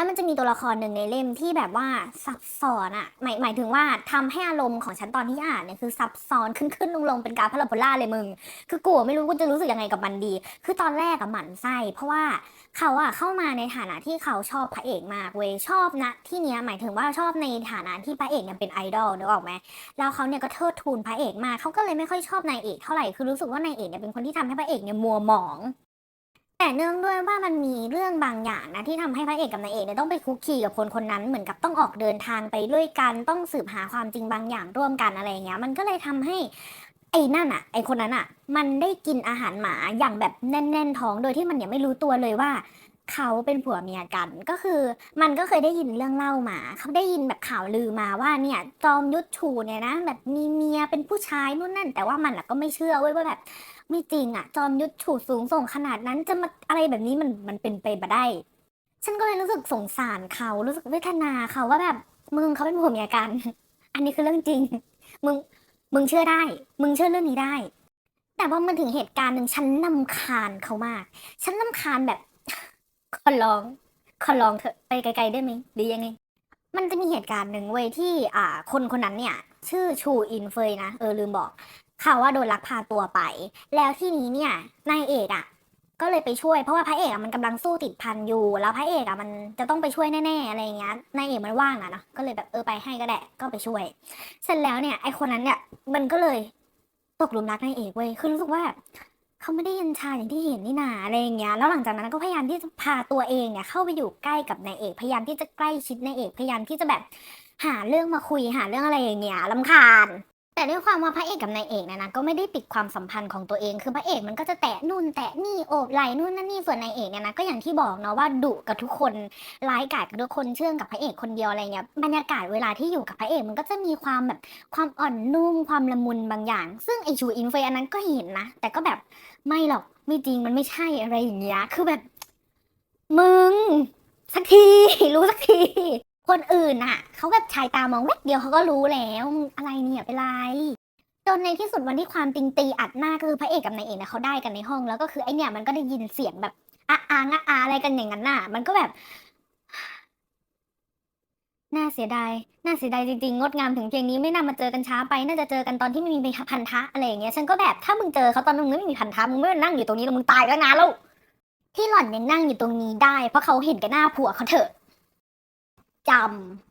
แล้วมันจะมีตัวละครหนึ่งในเล่มที่แบบว่าซับซ้อนอะหมายหมายถึงว่าทำให้อารมณ์ของฉันตอนที่อ่านเนี่ยคือซับซ้อนขึ้นขึ้นลงลงเป็นกาฟพาราโบลาเลยมึง คือกูอะไม่รู้กูจะรู้สึกยังไงกับมันดี คือตอนแรกอะหมันไส้เพราะว่าเขาอะเข้ามาในฐานะที่เขาชอบพระเอกมากเว้ยชอบนะที่เนี้ยหมายถึงว่าชอบในฐานะที่พระเอกเนี่ยเป็นไอดอลนึกออกไหมแล้วเขาเนี่ยก็เทิดทูนพระเอกมากเขาก็เลยไม่ค่อยชอบนายเอกเท่าไหร่คือรู้สึกว่านายเอกเนี่ยเป็นคนที่ทำให้พระเอกเนี่ยมัวหมอง แต่เนื่องด้วยว่ามันมีเรื่องบางอย่างนะที่ทำให้พระเอกกับนายเอกเนี่ยต้องไปคุกคีกับคนคนนั้นเหมือนกับต้องออกเดินทางไปด้วยกันต้องสืบหาความจริงบางอย่างร่วมกันอะไรอย่างเงี้ย มันก็เลยทำให้ไอ้นั่นอะไอ้คนนั้นอะมันได้กินอาหารหมาอย่างแบบแน่น ๆ ท้องโดยที่มันเนี่ยไม่รู้ตัวเลยว่า เขาเป็นผัวเมียกันก็คือมันก็เคยได้ยินเรื่องเล่ามา เขาได้ยินแบบข่าวลือมาว่าเนี่ยจอมยุทธชูเนี่ยนะแบบมีเมียเป็นผู้ชายนู่นนั่น แต่ว่ามันอะก็ไม่เชื่อเว้ยว่าแบบไม่จริงอะจอมยุทธชูสูงส่งขนาดนั้นจะมาอะไรแบบนี้มันมันเป็นไปบ่ได้ ฉันก็เลยรู้สึกสงสารเขารู้สึกเวทนาเขาว่าแบบมึงเขาเป็นผัวเมียกัน อันนี้คือเรื่องจริง มึงมึงเชื่อได้ มึงเชื่อเรื่องนี้ได้แต่ว่ามันถึงเหตุการณ์หนึ่งฉันนำคาญเขามาก ฉันนำคาญแบบ อร้องขอร้องเถอะไปไกลๆได้ไหมหรือยังไง มันจะมีเหตุการณ์หนึ่งเว้ยที่อ่า คนคนนั้นเนี่ย ชื่อชูอินเฟยนะเออลืมบอกเขาว่าโดนลักพาตัวไป แล้วที่นี้เนี่ยนายเอกอะ ก็เลยไปช่วยเพราะว่าพระเอกอะมันกำลังสู้ติดพันอยู่ แล้วพระเอกอะมันจะต้องไปช่วยแน่ๆอะไรเงี้ยนายเอกมันว่างอะเนาะก็เลยแบบเออไปให้ก็ได้ก็ไปช่วย เสร็จแล้วเนี่ยไอคนนั้นเนี่ยมันก็เลยตกหลุมรักนายเอกเว้ยคือรู้สึกว่า เขาไม่ได้ยันชาอย่างที่เห็นนี่นาอะไรอย่างเงี้ยแล้วหลังจากนั้นก็พยายามที่จะพาตัวเองเนี่ยเข้าไปอยู่ใกล้กับนายเอกพยายามที่จะใกล้ชิดนายเอกพยายามที่จะแบบหาเรื่องมาคุยหาเรื่องอะไรอย่างเงี้ยลำคาญ แต่ด้วยความว่าพระเอกกับนายเอกเนี่ยนะก็ไม่ได้ปิดความสัมพันธ์ของตัวเองคือพระเอกมันก็จะแตะนู่นแตะนี่โอบไหล่นู่นนั่นนี่ส่วนนายเอกเนี่ยนะก็อย่างที่บอกเนาะว่าดุกับทุกคนร้ายกาจกับทุกคนเชื่องกับพระเอกคนเดียวอะไรเงี้ยบรรยากาศเวลาที่อยู่กับพระเอกมันก็จะมีความแบบความอ่อนนุ่มความละมุนบางอย่าง ซึ่งไอชูอินเฟยอันนั้นก็เห็นนะแต่ก็แบบไม่หรอกไม่จริงมันไม่ใช่อะไรอย่างเงี้ยคือแบบมึง สักทีรู้สักที คนอื่นอะเขาแบบชายตามองแวบเดียวเขาก็รู้แล้วอะไรเนี่ยเป็นไรจนในที่สุดวันที่ความติงตีอัดหน้าก็คือพระเอกกับนายเอกเนี่ยเขาได้กันในห้อง แล้วก็คือไอเนี่ยมันก็ได้ยินเสียงแบบอะอางอะอาอะไรกันอย่างนั้นน่ะ มันก็แบบน่าเสียดาย น่าเสียดายจริงๆ งดงามถึงเพียงนี้ไม่น่ามาเจอกันช้าไป น่าจะเจอกันตอนที่ไม่มีพันธะอะไรอย่างเงี้ย ฉันก็แบบถ้ามึงเจอเขาตอนมึงไม่มีพันธะมึงไม่นั่งอยู่ตรงนี้แล้วมึงตายแล้วนานแล้วที่หล่อนยังนั่งอยู่ตรงนี้ได้ เพราะเขาเห็นกันหน้าผัวเขาเถอะ จำ